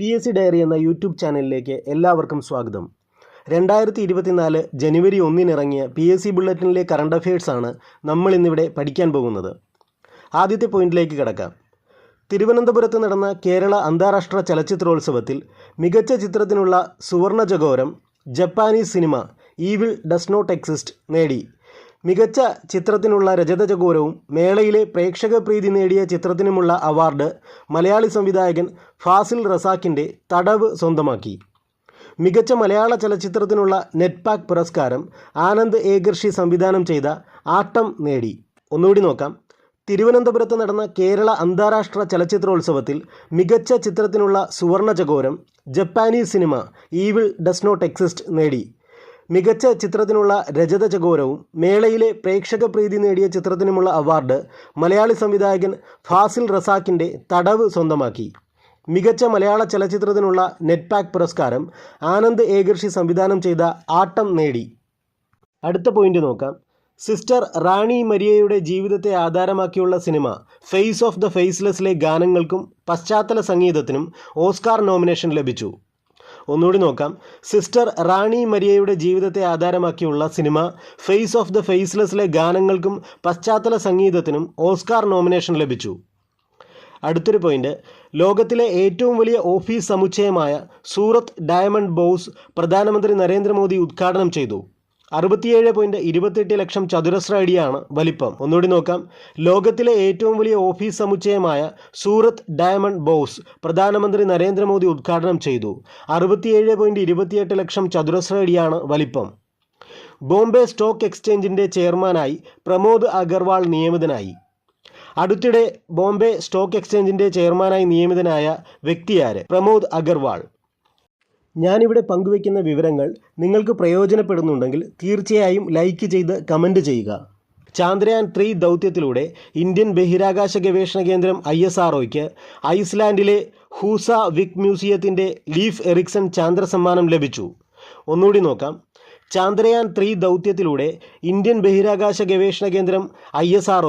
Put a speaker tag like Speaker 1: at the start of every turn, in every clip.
Speaker 1: P S C diary എന്ന YouTube ചാനലിലേക്ക് എല്ലാവർക്കും സ്വാഗതം രണ്ടായിരത്തി ഇരുപത്തിനാല് ജനുവരി ഒന്നിനിറങ്ങിയ പി എസ് സി ബുള്ളറ്റിനിലെ കറണ്ട് അഫയേഴ്സാണ് നമ്മൾ ഇന്നിവിടെ പഠിക്കാൻ പോകുന്നത് ആദ്യത്തെ പോയിന്റിലേക്ക് കിടക്കാം തിരുവനന്തപുരത്ത് നടന്ന കേരള അന്താരാഷ്ട്ര ചലച്ചിത്രോത്സവത്തിൽ മികച്ച ചിത്രത്തിനുള്ള സുവർണ ജഗോരം Japanese cinema evil does not exist നേടി മികച്ച ചിത്രത്തിനുള്ള രജത ചകോരവും മേളയിലെ പ്രേക്ഷക പ്രീതി നേടിയ ചിത്രത്തിനുമുള്ള അവാർഡ് മലയാളി സംവിധായകൻ ഫാസിൽ റസാഖിൻ്റെ തടവ് സ്വന്തമാക്കി മികച്ച മലയാള ചലച്ചിത്രത്തിനുള്ള നെറ്റ്പാക് പുരസ്കാരം ആനന്ദ് ഏഗർഷി സംവിധാനം ചെയ്ത ആട്ടം നേടി ഒന്നുകൂടി നോക്കാം തിരുവനന്തപുരത്ത് നടന്ന കേരള അന്താരാഷ്ട്ര ചലച്ചിത്രോത്സവത്തിൽ മികച്ച ചിത്രത്തിനുള്ള സുവർണ ചകോരം Japanese cinema evil does not exist നേടി മികച്ച ചിത്രത്തിനുള്ള രജത ചകോരവും മേളയിലെ പ്രേക്ഷക പ്രീതി നേടിയ ചിത്രത്തിനുമുള്ള അവാർഡ് മലയാളി സംവിധായകൻ ഫാസിൽ റസാക്കിൻ്റെ തടവ് സ്വന്തമാക്കി മികച്ച മലയാള ചലച്ചിത്രത്തിനുള്ള നെറ്റ്പാക് പുരസ്കാരം ആനന്ദ് ഏകർഷി സംവിധാനം ചെയ്ത ആട്ടം നേടി അടുത്ത പോയിന്റ് നോക്കാം സിസ്റ്റർ റാണി മരിയയുടെ ജീവിതത്തെ ആധാരമാക്കിയുള്ള സിനിമ ഫേസ് ഓഫ് ദ ഫേസ്ലെസ്സിലെ ഗാനങ്ങൾക്കും പശ്ചാത്തല സംഗീതത്തിനും ഓസ്കാർ നോമിനേഷൻ ലഭിച്ചു ഒന്നുകൂടി നോക്കാം സിസ്റ്റർ റാണി മരിയയുടെ ജീവിതത്തെ ആധാരമാക്കിയുള്ള സിനിമ ഫേസ് ഓഫ് ദ ഫേസ്ലെസ്സിലെ ഗാനങ്ങൾക്കും പശ്ചാത്തല സംഗീതത്തിനും ഓസ്കാർ നോമിനേഷൻ ലഭിച്ചു അടുത്തൊരു പോയിന്റ് ലോകത്തിലെ ഏറ്റവും വലിയ ഓഫീസ് സമുച്ചയമായ സൂറത്ത് ഡയമണ്ട് ബോസ് പ്രധാനമന്ത്രി നരേന്ദ്രമോദി ഉദ്ഘാടനം ചെയ്തു അറുപത്തിയേഴ് പോയിന്റ് ഇരുപത്തെട്ട് ലക്ഷം ചതുരശ്ര അടിയാണ് വലിപ്പം ഒന്നുകൂടി നോക്കാം ലോകത്തിലെ ഏറ്റവും വലിയ ഓഫീസ് സമുച്ചയമായ സൂറത്ത് ഡയമണ്ട് ബോസ് പ്രധാനമന്ത്രി നരേന്ദ്രമോദി ഉദ്ഘാടനം ചെയ്തു അറുപത്തിയേഴ് പോയിന്റ് ഇരുപത്തിയെട്ട് ലക്ഷം ചതുരശ്ര അടിയാണ് വലിപ്പം ബോംബെ സ്റ്റോക്ക് എക്സ്ചേഞ്ചിൻ്റെ ചെയർമാനായി പ്രമോദ് അഗർവാൾ നിയമിതനായി അടുത്തിടെ ബോംബെ സ്റ്റോക്ക് എക്സ്ചേഞ്ചിൻ്റെ ചെയർമാനായി നിയമിതനായ വ്യക്തിയാര് പ്രമോദ് അഗർവാൾ ഞാനിവിടെ പങ്കുവയ്ക്കുന്ന വിവരങ്ങൾ നിങ്ങൾക്ക് പ്രയോജനപ്പെടുന്നുണ്ടെങ്കിൽ തീർച്ചയായും ലൈക്ക് ചെയ്ത് കമൻറ്റ് ചെയ്യുക ചാന്ദ്രയാൻ ത്രീ ദൗത്യത്തിലൂടെ ഇന്ത്യൻ ബഹിരാകാശ ഗവേഷണ കേന്ദ്രം ഐ എസ് ആർ ഐസ്ലാൻഡിലെ ഹൂസ വിക് മ്യൂസിയത്തിൻ്റെ ലീഫ് എറിക്സൺ ചാന്ദ്ര സമ്മാനം ലഭിച്ചു ഒന്നുകൂടി നോക്കാം ചാന്ദ്രയാൻ ത്രീ ദൗത്യത്തിലൂടെ ഇന്ത്യൻ ബഹിരാകാശ ഗവേഷണ കേന്ദ്രം ഐ എസ് ആർ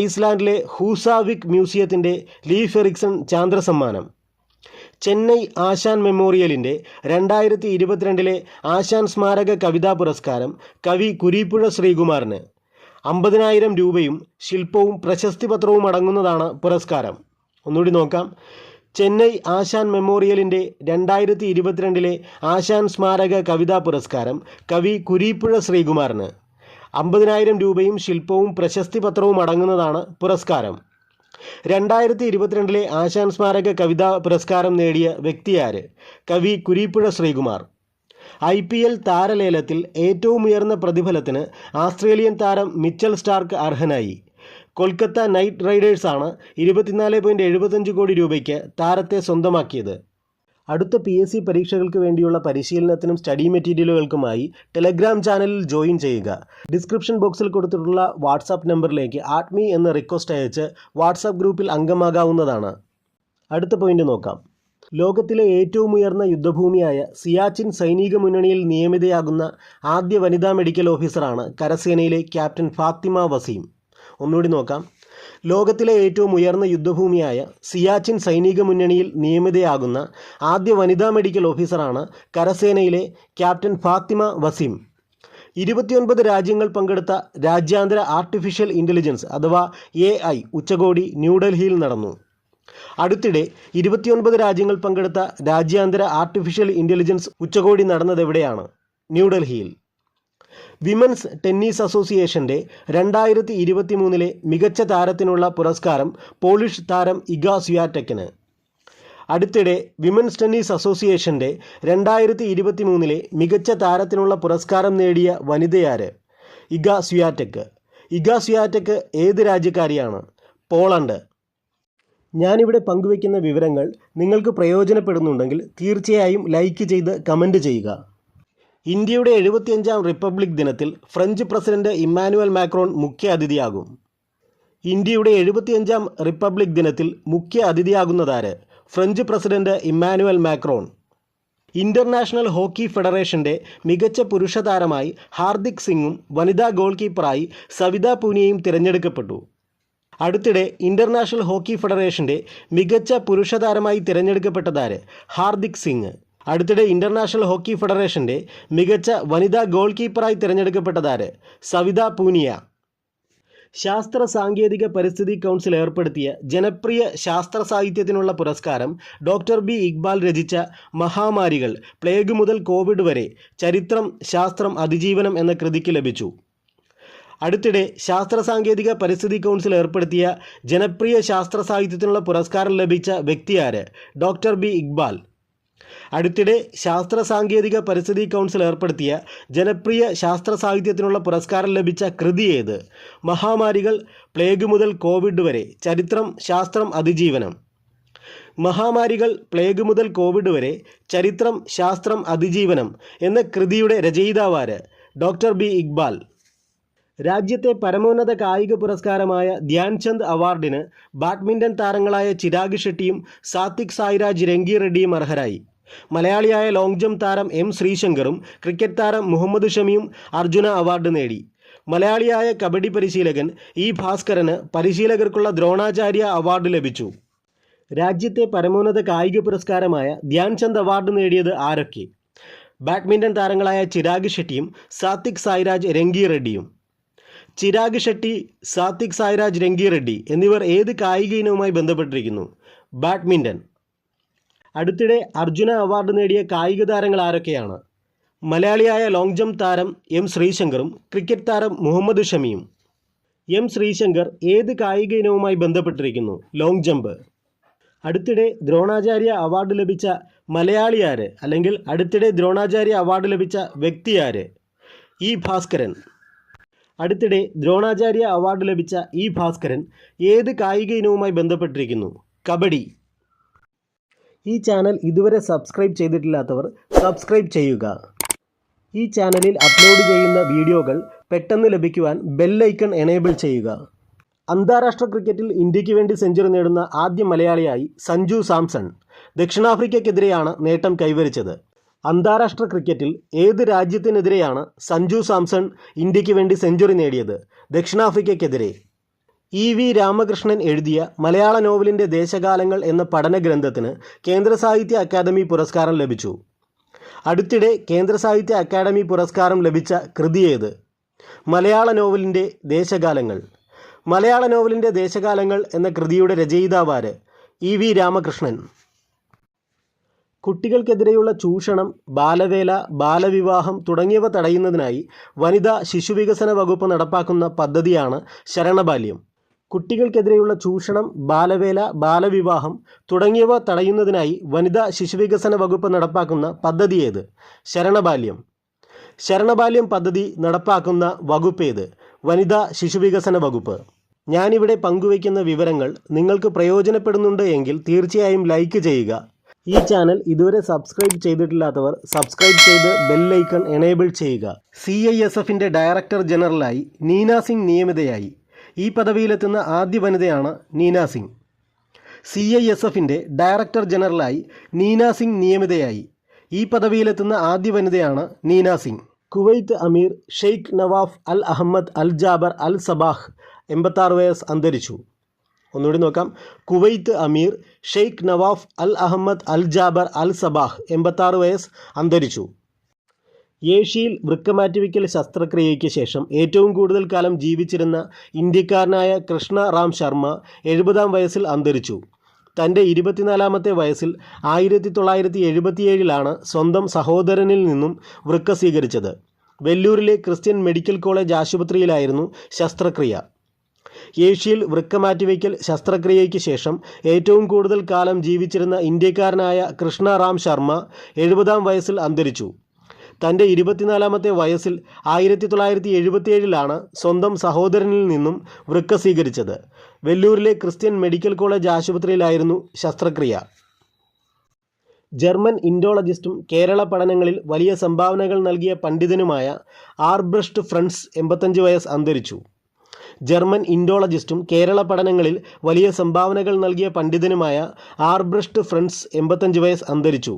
Speaker 1: ഐസ്ലാൻഡിലെ ഹൂസാവിക് മ്യൂസിയത്തിൻ്റെ ലീഫ് എറിക്സൺ ചാന്ദ്ര സമ്മാനം ചെന്നൈ ആശാൻ മെമ്മോറിയലിൻ്റെ രണ്ടായിരത്തി ഇരുപത്തിരണ്ടിലെ ആശാൻ സ്മാരക കവിതാ പുരസ്കാരം കവി കുരീപ്പുഴ ശ്രീകുമാറിന് അമ്പതിനായിരം രൂപയും ശില്പവും പ്രശസ്തി പത്രവും അടങ്ങുന്നതാണ് പുരസ്കാരം ഒന്നുകൂടി നോക്കാം ചെന്നൈ ആശാൻ മെമ്മോറിയലിൻ്റെ രണ്ടായിരത്തി ഇരുപത്തിരണ്ടിലെ ആശാൻ സ്മാരക കവിതാ പുരസ്കാരം കവി കുരീപ്പുഴ ശ്രീകുമാറിന് അമ്പതിനായിരം രൂപയും ശില്പവും പ്രശസ്തി പത്രവും അടങ്ങുന്നതാണ് പുരസ്കാരം രണ്ടായിരത്തി ഇരുപത്തിരണ്ടിലെ ആശാൻ സ്മാരക കവിതാ പുരസ്കാരം നേടിയ വ്യക്തിയാര് കവി Kureepuzha Sreekumar I P L താരലേലത്തിൽ ഏറ്റവും ഉയർന്ന പ്രതിഫലത്തിന് ആസ്ട്രേലിയൻ താരം മിച്ചൽ സ്റ്റാർക്ക് അർഹനായി കൊൽക്കത്ത നൈറ്റ് റൈഡേഴ്സാണ് ഇരുപത്തിനാല് പോയിൻറ്റ് എഴുപത്തഞ്ച് കോടി രൂപയ്ക്ക് താരത്തെ സ്വന്തമാക്കിയത് അടുത്ത പി എസ് സി പരീക്ഷകൾക്ക് വേണ്ടിയുള്ള പരിശീലനത്തിനും സ്റ്റഡി മെറ്റീരിയലുകൾക്കുമായി ടെലഗ്രാം ചാനലിൽ ജോയിൻ ചെയ്യുക ഡിസ്ക്രിപ്ഷൻ ബോക്സിൽ കൊടുത്തിട്ടുള്ള വാട്സാപ്പ് നമ്പറിലേക്ക് ആത്മി എന്ന റിക്വസ്റ്റ് അയച്ച് വാട്സാപ്പ് ഗ്രൂപ്പിൽ അംഗമാകാവുന്നതാണ് അടുത്ത പോയിന്റ് നോക്കാം ലോകത്തിലെ ഏറ്റവും ഉയർന്ന യുദ്ധഭൂമിയായ സിയാച്ചിൻ സൈനിക മുന്നണിയിൽ നിയമിതയാകുന്ന ആദ്യ വനിതാ മെഡിക്കൽ ഓഫീസറാണ് കരസേനയിലെ ക്യാപ്റ്റൻ ഫാത്തിമ വസീം ഒന്നുകൂടി നോക്കാം ലോകത്തിലെ ഏറ്റവും ഉയർന്ന യുദ്ധഭൂമിയായ സിയാച്ചിൻ സൈനിക മുന്നണിയിൽ നിയമിതയാകുന്ന ആദ്യ വനിതാ മെഡിക്കൽ ഓഫീസറാണ് കരസേനയിലെ ക്യാപ്റ്റൻ ഫാത്തിമ വസീം ഇരുപത്തിയൊൻപത് രാജ്യങ്ങൾ പങ്കെടുത്ത രാജ്യാന്തര ആർട്ടിഫിഷ്യൽ ഇൻ്റലിജൻസ് അഥവാ എ ഐ ഉച്ചകോടി ന്യൂഡൽഹിയിൽ നടന്നു അടുത്തിടെ ഇരുപത്തിയൊൻപത് രാജ്യങ്ങൾ പങ്കെടുത്ത രാജ്യാന്തര ആർട്ടിഫിഷ്യൽ ഇൻ്റലിജൻസ് ഉച്ചകോടി നടന്നതെവിടെയാണ് ന്യൂഡൽഹിയിൽ വിമൻസ് ടെന്നീസ് അസോസിയേഷന്റെ രണ്ടായിരത്തി ഇരുപത്തി മൂന്നിലെ മികച്ച താരത്തിനുള്ള പുരസ്കാരം പോളിഷ് താരം ഇഗ സ്വിയാറ്റക്കിന് അടുത്തിടെ വിമൻസ് ടെന്നീസ് അസോസിയേഷന്റെ രണ്ടായിരത്തി ഇരുപത്തി മൂന്നിലെ മികച്ച താരത്തിനുള്ള പുരസ്കാരം നേടിയ വനിതയാര് ഇഗ സ്വിയാറ്റക്ക് ഇഗ സ്വിയാറ്റക്ക് ഏത് രാജ്യക്കാരിയാണ് പോളണ്ട് ഞാനിവിടെ പങ്കുവയ്ക്കുന്ന വിവരങ്ങൾ നിങ്ങൾക്ക് പ്രയോജനപ്പെടുന്നുണ്ടെങ്കിൽ തീർച്ചയായും ലൈക്ക് ചെയ്ത് കമൻറ്റ് ചെയ്യുക ഇന്ത്യയുടെ എഴുപത്തിയഞ്ചാം റിപ്പബ്ലിക് ദിനത്തിൽ ഫ്രഞ്ച് പ്രസിഡന്റ് ഇമ്മാനുവൽ മാക്രോൺ മുഖ്യ അതിഥിയാകും ഇന്ത്യയുടെ എഴുപത്തിയഞ്ചാം റിപ്പബ്ലിക് ദിനത്തിൽ മുഖ്യ അതിഥിയാകുന്നതാര് French president Emmanuel Macron international hockey ഫെഡറേഷന്റെ മികച്ച പുരുഷ താരമായി ഹാർദിക് സിംഗും വനിതാ ഗോൾ കീപ്പറായി സവിത പൂനിയയും തിരഞ്ഞെടുക്കപ്പെട്ടു അടുത്തിടെ ഇന്റർനാഷണൽ ഹോക്കി ഫെഡറേഷന്റെ മികച്ച പുരുഷ താരമായി തിരഞ്ഞെടുക്കപ്പെട്ടതാര് ഹാർദിക് സിംഗ് അടുത്തിടെ ഇന്റർനാഷണൽ ഹോക്കി ഫെഡറേഷന്റെ മികച്ച വനിതാ ഗോൾ കീപ്പറായി തിരഞ്ഞെടുക്കപ്പെട്ടതാര് സവിത പൂനിയ ശാസ്ത്ര സാങ്കേതിക പരിസ്ഥിതി കൗൺസിൽ ഏർപ്പെടുത്തിയ ജനപ്രിയ ശാസ്ത്ര സാഹിത്യത്തിനുള്ള പുരസ്കാരം ഡോക്ടർ ബി ഇക്ബാൽ രചിച്ച മഹാമാരികൾ പ്ലേഗ് മുതൽ കോവിഡ് വരെ ചരിത്രം ശാസ്ത്രം അതിജീവനം എന്ന കൃതിക്ക് ലഭിച്ചു അടുത്തിടെ ശാസ്ത്ര സാങ്കേതിക പരിസ്ഥിതി കൗൺസിൽ ഏർപ്പെടുത്തിയ ജനപ്രിയ ശാസ്ത്ര സാഹിത്യത്തിനുള്ള പുരസ്കാരം ലഭിച്ച വ്യക്തിയാര് ഡോക്ടർ ബി ഇക്ബാൽ അടുത്തിടെ ശാസ്ത്ര സാങ്കേതിക പരിസ്ഥിതി കൗൺസിൽ ഏർപ്പെടുത്തിയ ജനപ്രിയ ശാസ്ത്ര സാഹിത്യത്തിനുള്ള പുരസ്കാരം ലഭിച്ച കൃതി ഏത് മഹാമാരികൾ പ്ലേഗ് മുതൽ കോവിഡ് വരെ ചരിത്രം ശാസ്ത്രം അതിജീവനം മഹാമാരികൾ പ്ലേഗ് മുതൽ കോവിഡ് വരെ ചരിത്രം ശാസ്ത്രം അതിജീവനം എന്ന കൃതിയുടെ രചയിതാവാര് ഡോക്ടർ ബി ഇക്ബാൽ രാജ്യത്തെ പരമോന്നത കായിക പുരസ്കാരമായ ധ്യാൻചന്ദ് അവാർഡിന് ബാഡ്മിൻ്റൺ താരങ്ങളായ ചിരാഗ് ഷെട്ടിയും സാത്വിക് സായിരാജ് രംഗി റെഡ്ഡിയും അർഹരായി മലയാളിയായ ലോങ് ജംപ് താരം എം ശ്രീശങ്കറും ക്രിക്കറ്റ് താരം മുഹമ്മദ് ഷമിയും അർജുന അവാർഡ് നേടി മലയാളിയായ കബഡി പരിശീലകൻ ഇ ഭാസ്കരന് പരിശീലകർക്കുള്ള ദ്രോണാചാര്യ അവാർഡ് ലഭിച്ചു രാജ്യത്തെ പരമോന്നത കായിക പുരസ്കാരമായ ധ്യാൻചന്ദ് അവാർഡ് നേടിയത് ആരൊക്കെ ബാഡ്മിൻ്റൺ താരങ്ങളായ ചിരാഗ് ഷെട്ടിയും സാത്വിക് സായിരാജ് രംഗി റെഡ്ഡിയും ചിരാഗ് ഷെട്ടി സാത്വിക് സായിരാജ് രംഗി റെഡ്ഡി എന്നിവർ ഏത് കായിക ഇനവുമായി ബന്ധപ്പെട്ടിരിക്കുന്നു ബാഡ്മിൻ്റൺ അടുത്തിടെ അർജുന അവാർഡ് നേടിയ കായിക താരങ്ങൾ ആരൊക്കെയാണ് മലയാളിയായ ലോങ് ജംപ് താരം എം ശ്രീശങ്കറും ക്രിക്കറ്റ് താരം മുഹമ്മദ് ഷമിയും എം ശ്രീശങ്കർ ഏത് കായിക ഇനവുമായി ബന്ധപ്പെട്ടിരിക്കുന്നു ലോങ് ജമ്പ് അടുത്തിടെ ദ്രോണാചാര്യ അവാർഡ് ലഭിച്ച മലയാളി ആര് അല്ലെങ്കിൽ അടുത്തിടെ ദ്രോണാചാര്യ അവാർഡ് ലഭിച്ച വ്യക്തി ആര് ഇ ഭാസ്കരൻ അടുത്തിടെ ദ്രോണാചാര്യ അവാർഡ് ലഭിച്ച ഇ ഭാസ്കരൻ ഏത് കായിക ഇനവുമായി ബന്ധപ്പെട്ടിരിക്കുന്നു കബഡി ഈ ചാനൽ ഇതുവരെ സബ്സ്ക്രൈബ് ചെയ്തിട്ടില്ലാത്തവർ സബ്സ്ക്രൈബ് ചെയ്യുക ഈ ചാനലിൽ അപ്ലോഡ് ചെയ്യുന്ന വീഡിയോകൾ പെട്ടെന്ന് ലഭിക്കുവാൻ ബെല്ലൈക്കൺ എനേബിൾ ചെയ്യുക അന്താരാഷ്ട്ര ക്രിക്കറ്റിൽ ഇന്ത്യക്ക് വേണ്ടി സെഞ്ചുറി നേടുന്ന ആദ്യ മലയാളിയായി സഞ്ജു സാംസൺ ദക്ഷിണാഫ്രിക്കയ്ക്കെതിരെയാണ് നേട്ടം കൈവരിച്ചത് അന്താരാഷ്ട്ര ക്രിക്കറ്റിൽ ഏത് രാജ്യത്തിനെതിരെയാണ് സഞ്ജു സാംസൺ ഇന്ത്യക്ക് വേണ്ടി സെഞ്ചുറി നേടിയത് ദക്ഷിണാഫ്രിക്കയ്ക്കെതിരെ ഇ വി രാമകൃഷ്ണൻ എഴുതിയ മലയാള നോവലിൻ്റെ ദേശകാലങ്ങൾ എന്ന പഠന ഗ്രന്ഥത്തിന് കേന്ദ്ര സാഹിത്യ അക്കാദമി പുരസ്കാരം ലഭിച്ചു അടുത്തിടെ കേന്ദ്ര സാഹിത്യ അക്കാദമി പുരസ്കാരം ലഭിച്ച ഏത് മലയാള നോവലിൻ്റെ ദേശകാലങ്ങൾ മലയാള നോവലിൻ്റെ ദേശകാലങ്ങൾ എന്ന കൃതിയുടെ രചയിതാവാര് ഇ വി രാമകൃഷ്ണൻ കുട്ടികൾക്കെതിരെയുള്ള ചൂഷണം ബാലവേല ബാലവിവാഹം തുടങ്ങിയവ തടയുന്നതിനായി വനിതാ ശിശുവികസന വകുപ്പ് നടപ്പാക്കുന്ന പദ്ധതിയാണ് ശരണബാല്യം കുട്ടികൾക്കെതിരെയുള്ള ചൂഷണം ബാലവേല ബാലവിവാഹം തുടങ്ങിയവ തടയുന്നതിനായി വനിതാ ശിശുവികസന വകുപ്പ് നടപ്പാക്കുന്ന ഏത് ശരണബാല്യം ശരണബാല്യം പദ്ധതി നടപ്പാക്കുന്ന വകുപ്പേത് വനിതാ ശിശുവികസന വകുപ്പ് ഞാനിവിടെ പങ്കുവയ്ക്കുന്ന വിവരങ്ങൾ നിങ്ങൾക്ക് പ്രയോജനപ്പെടുന്നുണ്ട് എങ്കിൽ തീർച്ചയായും ലൈക്ക് ചെയ്യുക ഈ ചാനൽ ഇതുവരെ സബ്സ്ക്രൈബ് ചെയ്തിട്ടില്ലാത്തവർ സബ്സ്ക്രൈബ് ചെയ്ത് ബെല്ലൈക്കൺ എനേബിൾ ചെയ്യുക സി ഐ എസ് എഫിൻ്റെ ഡയറക്ടർ ജനറലായി നീന സിംഗ് നിയമിതയായി ഈ പദവിയിലെത്തുന്ന ആദ്യ വനിതയാണ് Neena Singh C I S എഫിൻ്റെ ഡയറക്ടർ ജനറലായി നീന സിംഗ് നിയമിതയായി ഈ പദവിയിലെത്തുന്ന ആദ്യ വനിതയാണ് നീന സിംഗ് കുവൈത്ത് അമീർ Sheikh Nawaf Al Ahmad Al Jaber Al Sabah എൺപത്താറ് വയസ്സ് അന്തരിച്ചു ഒന്നുകൂടി നോക്കാം കുവൈത്ത് അമീർ Sheikh Nawaf Al Ahmad Al Jaber Al Sabah എൺപത്താറ് വയസ്സ് അന്തരിച്ചു ഏഷ്യയിൽ വൃക്കമാറ്റിവയ്ക്കൽ ശസ്ത്രക്രിയയ്ക്ക് ശേഷം ഏറ്റവും കൂടുതൽ കാലം ജീവിച്ചിരുന്ന ഇന്ത്യക്കാരനായ കൃഷ്ണ റാം ശർമ്മ എഴുപതാം വയസ്സിൽ അന്തരിച്ചു തൻ്റെ ഇരുപത്തിനാലാമത്തെ വയസ്സിൽ ആയിരത്തി തൊള്ളായിരത്തി എഴുപത്തിയേഴിലാണ് സ്വന്തം സഹോദരനിൽ നിന്നും വൃക്ക സ്വീകരിച്ചത് വെല്ലൂരിലെ ക്രിസ്ത്യൻ മെഡിക്കൽ കോളേജ് ആശുപത്രിയിലായിരുന്നു ശസ്ത്രക്രിയ ഏഷ്യയിൽ വൃക്ക മാറ്റിവെക്കൽ ശസ്ത്രക്രിയയ്ക്ക് ശേഷം ഏറ്റവും കൂടുതൽ കാലം ജീവിച്ചിരുന്ന ഇന്ത്യക്കാരനായ കൃഷ്ണ റാം ശർമ്മ എഴുപതാം വയസ്സിൽ അന്തരിച്ചു തൻ്റെ ഇരുപത്തിനാലാമത്തെ വയസ്സിൽ ആയിരത്തി തൊള്ളായിരത്തി എഴുപത്തിയേഴിലാണ് സ്വന്തം സഹോദരനിൽ നിന്നും വൃക്ക സ്വീകരിച്ചത് വെല്ലൂരിലെ ക്രിസ്ത്യൻ മെഡിക്കൽ കോളേജ് ആശുപത്രിയിലായിരുന്നു ശസ്ത്രക്രിയ ജർമ്മൻ ഇൻഡോളജിസ്റ്റും കേരള പഠനങ്ങളിൽ വലിയ സംഭാവനകൾ നൽകിയ പണ്ഡിതനുമായ ആർബ്രസ്റ്റ് ഫ്രണ്ട്സ് എൺപത്തഞ്ച് വയസ്സ് അന്തരിച്ചു ജർമ്മൻ ഇൻഡോളജിസ്റ്റും കേരള പഠനങ്ങളിൽ വലിയ സംഭാവനകൾ നൽകിയ പണ്ഡിതനുമായ ആർബ്രസ്റ്റ് ഫ്രണ്ട്സ് എൺപത്തഞ്ച് വയസ്സ് അന്തരിച്ചു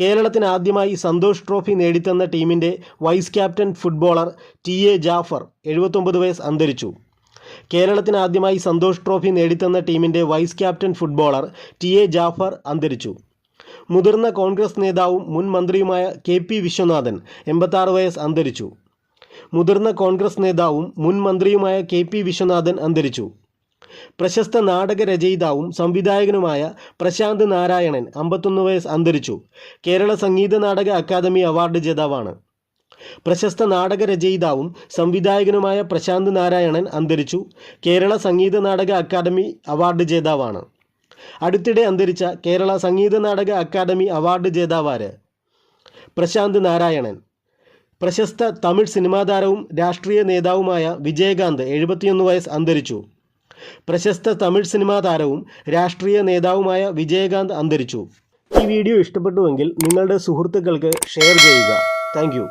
Speaker 1: കേരളത്തിന് ആദ്യമായി സന്തോഷ് ട്രോഫി നേടിത്തന്ന ടീമിൻ്റെ vice captain footballer T A Jafar എഴുപത്തൊമ്പത് വയസ്സ് അന്തരിച്ചു കേരളത്തിന് ആദ്യമായി സന്തോഷ് ട്രോഫി നേടിത്തന്ന ടീമിൻ്റെ vice captain footballer T A Jafar അന്തരിച്ചു മുതിർന്ന കോൺഗ്രസ് നേതാവും മുൻ മന്ത്രിയുമായ കെ പി വിശ്വനാഥൻ എൺപത്താറ് വയസ്സ് അന്തരിച്ചു മുതിർന്ന കോൺഗ്രസ് നേതാവും മുൻ മന്ത്രിയുമായ കെ പി വിശ്വനാഥൻ അന്തരിച്ചു പ്രശസ്ത നാടക രചയിതാവും സംവിധായകനുമായ പ്രശാന്ത് നാരായണൻ അമ്പത്തൊന്ന് വയസ്സ് അന്തരിച്ചു കേരള സംഗീത നാടക അക്കാദമി അവാർഡ് ജേതാവാണ് പ്രശസ്ത നാടക രചയിതാവും സംവിധായകനുമായ പ്രശാന്ത് നാരായണൻ അന്തരിച്ചു കേരള സംഗീത നാടക അക്കാദമി അവാർഡ് ജേതാവാണ് അടുത്തിടെ അന്തരിച്ച കേരള സംഗീത നാടക അക്കാദമി അവാർഡ് ജേതാവാര് പ്രശാന്ത് നാരായണൻ പ്രശസ്ത തമിഴ് സിനിമാതാരവും രാഷ്ട്രീയ നേതാവുമായ വിജയകാന്ത് എഴുപത്തിയൊന്ന് വയസ്സ് അന്തരിച്ചു പ്രശസ്ത തമിഴ് സിനിമാ താരവും രാഷ്ട്രീയ നേതാവുമായ വിജയകാന്ത് അന്തരിച്ചു ഈ വീഡിയോ ഇഷ്ടപ്പെട്ടുവെങ്കിൽ നിങ്ങളുടെ സുഹൃത്തുക്കൾക്ക് ഷെയർ ചെയ്യുക താങ്ക്